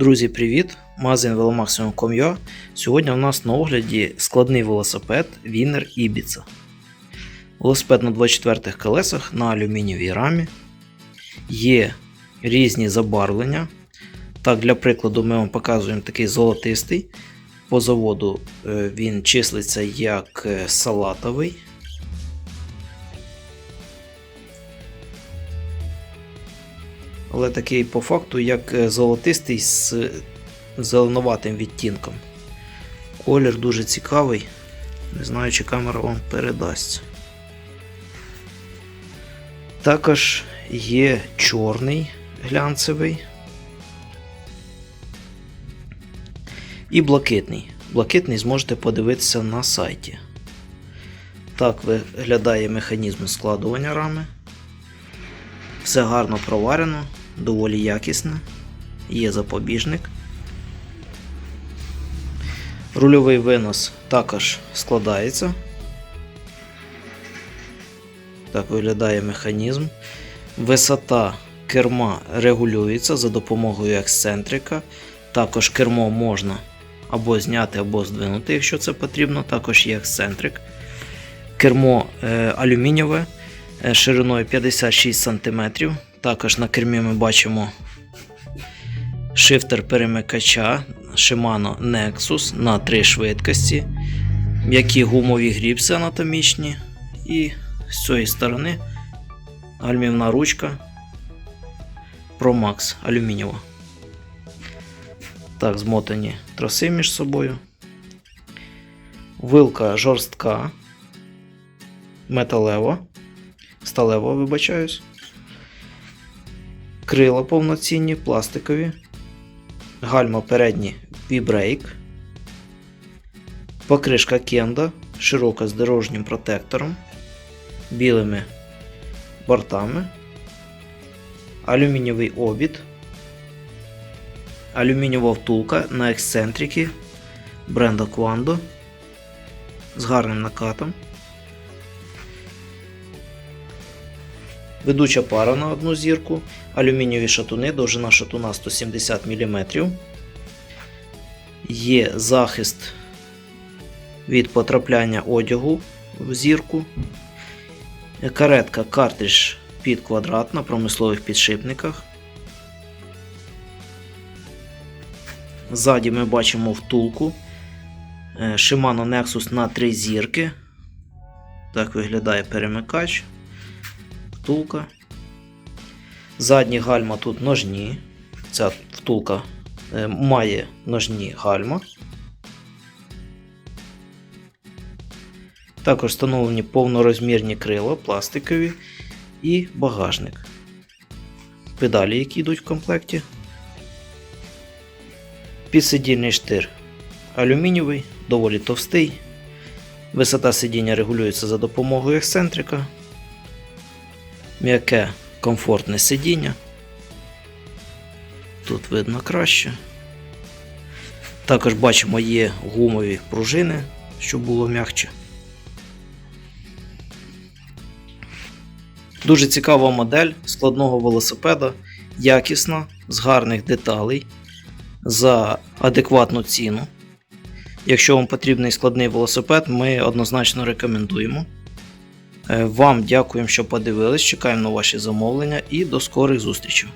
Друзі, привіт! Магазин velomaximum.com.ua Сьогодні у нас на огляді складний велосипед Winner Ibiza. Велосипед на 24 колесах на алюмінієвій рамі. Є різні забарвлення. Так, для прикладу, ми вам показуємо такий золотистий. По заводу е, він числиться як е, салатовий. Але такий по факту, як е, золотистий з зеленуватим відтінком. Колір дуже цікавий. Не знаю, чи камера вам передасть. Також є чорний глянцевий і блакитний. Блакитний зможете подивитися на сайті. Так виглядає механізм складування рами. Все гарно проварено, доволі якісне. Є запобіжник. Рульовий винос також складається. Так виглядає механізм. Висота керма регулюється за допомогою ексцентрика. Також кермо можна або зняти, або здвинути, якщо це потрібно. Також є ексцентрик. Кермо е, алюмінієве е, шириною 56 см. Також на кермі ми бачимо шифтер перемикача Shimano Nexus на 3 швидкості, м'які гумові гріпси анатомічні. І з цієї сторони гальмівна ручка Pro Max алюмінієва. Так, змотані троси між собою. Вилка жорстка, металева, сталева, вибачаюсь. Крила повноцінні, пластикові. Гальма передні V-Brake. Покришка Кенда, широка з дорожнім протектором, білими бортами, алюмінієвий обід, алюмінієва втулка на ексцентрики бренда Quando з гарним накатом. Ведуча пара на одну зірку, алюмінієві шатуни, довжина шатуна 170 мм. Є захист від потрапляння одягу в зірку. Каретка картридж під квадрат на промислових підшипниках. Ззаді ми бачимо втулку е, Shimano Nexus на 3 зірки. Так виглядає перемикач. Втулка. Задні гальма тут ножні. Ця втулка е, має ножні гальма. Також встановлені повнорозмірні крила, пластикові і багажник. Педалі, які йдуть в комплекті. Підсидільний штир алюмінієвий, доволі товстий. Висота сидіння регулюється за допомогою ексцентрика. М'яке комфортне сидіння. Тут видно краще. Також бачимо є гумові пружини, щоб було м'якче. Дуже цікава модель складного велосипеда, якісна, з гарних деталей, за адекватну ціну. Якщо вам потрібний складний велосипед, ми однозначно рекомендуємо. Е, Вам дякуємо, що подивились. Чекаємо на ваші замовлення і до скорих зустрічей.